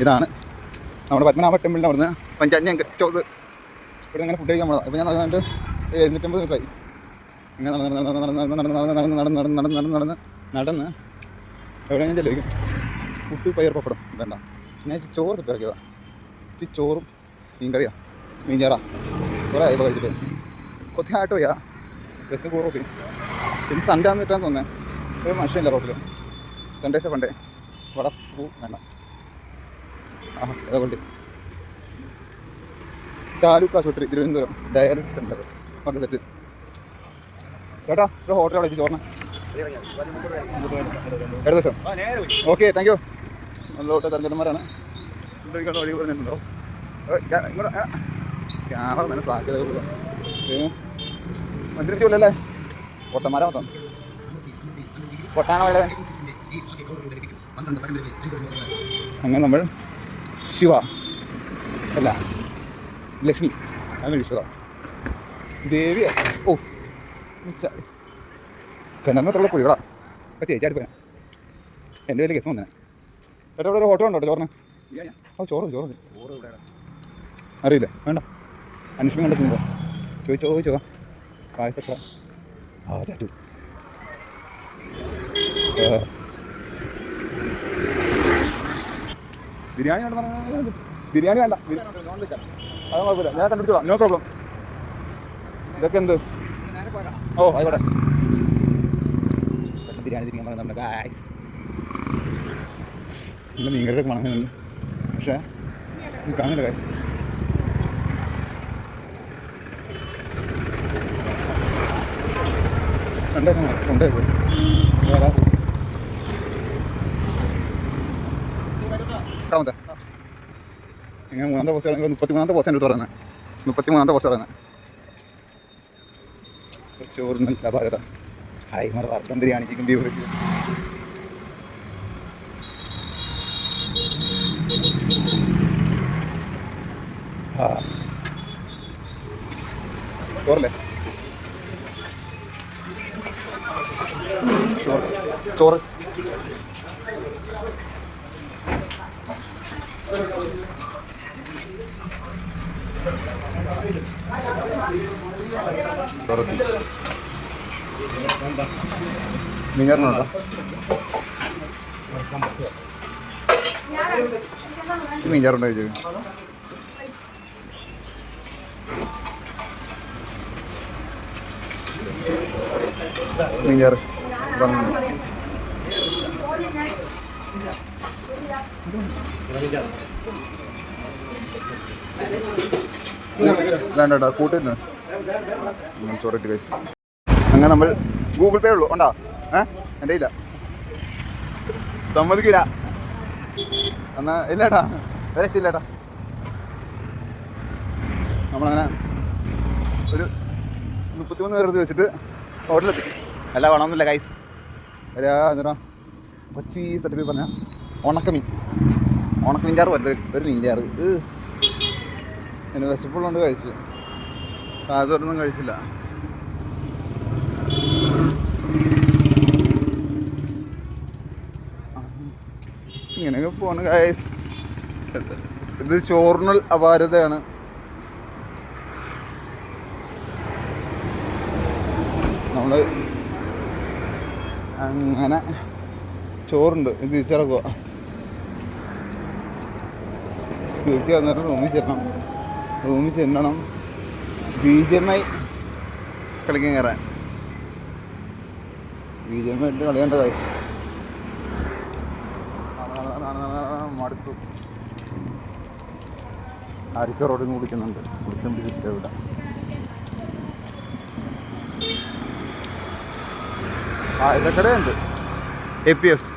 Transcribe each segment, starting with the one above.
ഇതാണ് നമ്മുടെ പത്മനാഭ ടെമ്പിളിന്റെ അവിടുന്ന് പഞ്ചായത്ത് ഞാൻ ചോദ് ഇവിടെ അങ്ങനെ ഫുഡ് കഴിക്കാൻ പോകണം അപ്പോൾ ഞാൻ നടന്നിട്ട് എഴുന്നൂറ്റമ്പത് മീറ്ററായി ഇങ്ങനെ നടന്ന് നടന്ന് നടന്ന് നടന്ന് നടന്ന് നടന്ന് നടന്ന് നടന്ന് നടന്ന് നടന്ന് നടന്ന് നടന്ന് എവിടെ ഞാൻ ചെല്ലിക്കും പുട്ട് പയർ പപ്പടം വേണ്ട ഞാൻ ചോറ് തിരക്കിയതാ ഇച്ചി ചോറും മീൻകറിയാ മീൻചാറാ കുറേ ആയി കഴിച്ചിട്ട് കൊത്തി കൊത്തിയായിട്ട് പോയാ ബസ്സിന് ഒത്തിരി ഇന്ന് സൺഡേ ആണെന്ന് കിട്ടാൻ തോന്നേ ഒരു മനുഷ്യനില്ല റോട്ടിലും സൺഡേസ് പണ്ടേ വട പൂ വേണ്ട ആ അതുകൊണ്ട്. താലൂക്ക് ആശുപത്രി Thiruvananthapuram. Dialysis centre okay set. ചേട്ടാ ഒരു ഹോട്ടൽ അവിടെ ചോറിന് ഏഴ് ദിവസം ഓക്കെ താങ്ക് യു നല്ല ഹോട്ടൽ തെരഞ്ഞെടുമാരാണ് ഫുഡ് വഴി പറഞ്ഞിട്ടുണ്ടോ? ക്യാമറ നല്ല സാധ്യത മന്ത്രിച്ചല്ലേ പൊട്ടന്മാരാ മൊത്തം. പൊട്ടാണോ അങ്ങനെ നമ്മൾ ശിവ. അല്ല ലക്ഷ്മി. അങ്ങനെ വിശ്വത ദേവിയ. ഓ കിണറിനകത്തുള്ള കുഴികളാ അപ്പം ചേച്ചിയായിട്ട് പോയാ എന്റെ വലിയ കേസ് വന്നേ. ചേട്ടാ ഇവിടെ ഒരു ഹോട്ടൽ ഉണ്ടോ ചോറിന്? ഓ ചോറ് ചോറ്. അറിയില്ല? വേണ്ട. അന്വേഷണം കണ്ടെത്തുന്നില്ല ചോദിച്ചോ ചോദിച്ചോ. പായസക്ക ആ ടാറ്റു ബിരിയാണി വേണ്ട ബിരിയാണി വേണ്ട. അത് കുഴപ്പമില്ല. ഞാൻ കണ്ടുപിടിച്ചോളാം. നോ പ്രോബ്ലം ഇതൊക്കെ എന്ത്? ഓ ആയിക്കോട്ടെ. ബിരിയാണി തിരിക്കാൻ പറയുന്നത് നമ്മുടെ ഗായ്സ് ഇന്ന് മീൻകറിയൊക്കെ മണങ്ങുന്നുണ്ട് പക്ഷേ ഇത് കാണില്ല ഗായ്സ് സൺഡേ സൺഡേ പോയി വേറെ എട്ടാമത്തെ ഇങ്ങനെ മൂന്നാമത്തെ പോസ്റ്റ് മുപ്പത്തി മൂന്നാമത്തെ പോസ്റ്റ് എടുത്ത് പറയുന്നത്. മുപ്പത്തി മൂന്നാമത്തെ പോസ്റ്റ് പറയുന്നത് ചോറിന് ലഭാഗത ഹായ് മറ വറുത്തം ബിരിയാണി ചിക്കൻ ബീഫ് വെച്ച്. ആ. ചോറല്ലേ? ചോറ് ചോറ്. തുറത്തി നിങ്ങറിനുണ്ടോ മീഞ്ചാറുണ്ടോ ചോദിച്ചു? മീഞ്ചാറ് പറഞ്ഞു വേണ്ട കൂട്ടിരുന്നു? അങ്ങനെ നമ്മൾ ഗൂഗിൾ പേ ഉള്ളൂ. ഉണ്ടോ? ഏ? എന്റെ ഇല്ല സമ്മതിക്കില്ല എന്നാ ഇല്ലേട്ടാ. വേറെ ഇല്ലേട്ടാ നമ്മളങ്ങനെ ഒരു മുപ്പത്തിമൂന്ന് പേർ വെച്ചിട്ട് ഹോട്ടലെത്തി അല്ല വേണമെന്നില്ല കൈസ് വരാ കൊച്ചി സെറ്റപ്പിൽ പറഞ്ഞ ഉണക്കമീൻ. ഉണക്കമീൻ ചാറ് പറ്റില്ല ഒരു മീൻ ചാറ് എന്നെ വിശപ്പുള്ളതുകൊണ്ട് കഴിച്ചു. അതൊന്നും കഴിച്ചില്ല. ഇങ്ങനെയൊക്കെ പോണ് കായസ് ഇത് ചോറിനൽ അപാരതയാണ്. നമ്മൾ അങ്ങനെ ചോറുണ്ട്. ഇത് തിരിച്ചിറക്കുക തിരിച്ച് വന്നിട്ട് റൂമിൽ ചെല്ലണം. റൂമിൽ ചെല്ലണം. ബി ജി എം ഐ കളിക്കാൻ കയറാൻ ബി ജി എം ഐ ഇട്ട് കളിയേണ്ടതായി മടുത്തു. ആരിക്ക റോഡിൽ നിന്ന് കുടിക്കുന്നുണ്ട് കുടിച്ചുകൊണ്ട് സിസ്റ്റം ഇവിടെ. ആ ഇതൊക്കെ എ പി എസ്.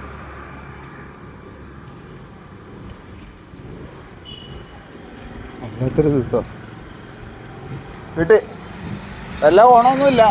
വല്ലാത്തൊരു ദിവസം വിട്ട്. എല്ലാം ഓണമൊന്നുമില്ല.